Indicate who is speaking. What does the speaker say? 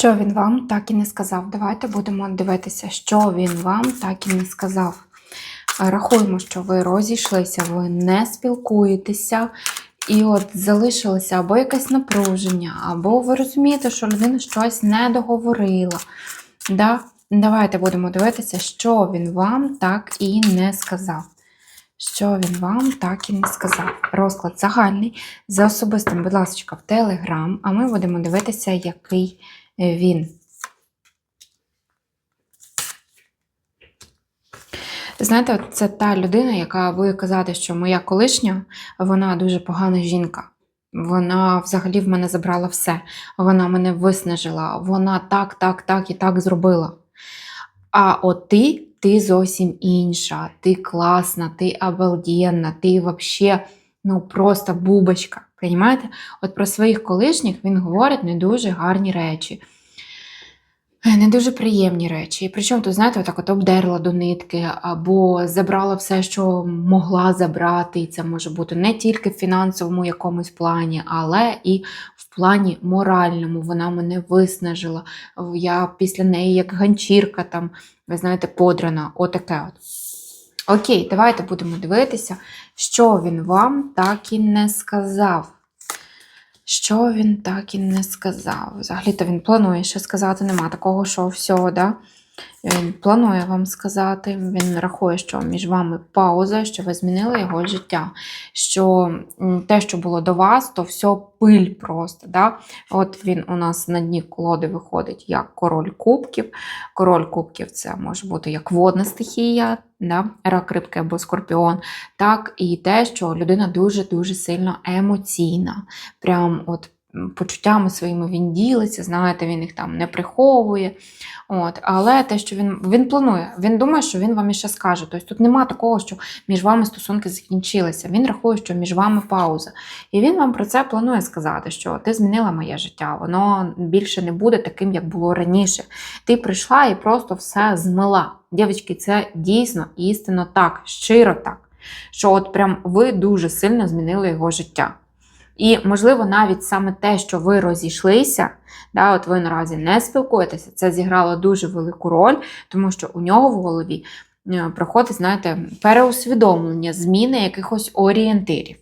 Speaker 1: Що він вам так і не сказав? Давайте будемо дивитися, що він вам так і не сказав. Рахуємо, що ви розійшлися, ви не спілкуєтеся, і от залишилося або якесь напруження, або ви розумієте, що людина щось не договорила. Да? Давайте будемо дивитися, що він вам так і не сказав. Що він вам так і не сказав. Розклад загальний. За особистим, будь ласка, в Телеграм, а ми будемо дивитися, який він. Знаєте, це та людина, яка буде казати, що моя колишня, вона дуже погана жінка. Вона взагалі в мене забрала все. Вона мене виснажила. Вона так, так, так і так зробила. А от ти, ти зовсім інша. Ти класна, ти обалденна, ти взагалі ну, просто бубочка. Понімаєте? От про своїх колишніх він говорить не дуже гарні речі. Е, Не дуже приємні речі. І причому тут, знаєте, отак от обдерла до нитки, або забрала все, що могла забрати. І це може бути не тільки в фінансовому якомусь плані, але і в плані моральному. Вона мене виснажила. Я після неї як ганчірка, там, ви знаєте, подрана. Отаке от. Окей, давайте будемо дивитися, що він вам так і не сказав. Що він так і не сказав. Взагалі-то він планує ще сказати, нема такого, що все, да? Він планує вам сказати, він рахує, що між вами пауза, що ви змінили його життя. Що те, що було до вас, то все пиль просто. Да? От він у нас на дні колоди виходить як король кубків. Король кубків це може бути як водна стихія, да? рак, рибки або скорпіон. Так, і те, що людина дуже-дуже сильно емоційна. Прям от почуттями своїми він ділиться, знаєте, він їх там не приховує. От, але те, що він, він планує, він думає, що він вам іще скаже. Тобто тут нема такого, що між вами стосунки закінчилися. Він рахує, що між вами пауза. І він вам про це планує сказати, що ти змінила моє життя, воно більше не буде таким, як було раніше. Ти прийшла і просто все змила. Дівчатки, це дійсно істинно так, щиро так. Що от прям ви дуже сильно змінили його життя. І, можливо, навіть саме те, що ви розійшлися, да, от ви наразі не спілкуєтеся, це зіграло дуже велику роль, тому що у нього в голові е, проходить, знаєте, переусвідомлення, зміни якихось орієнтирів.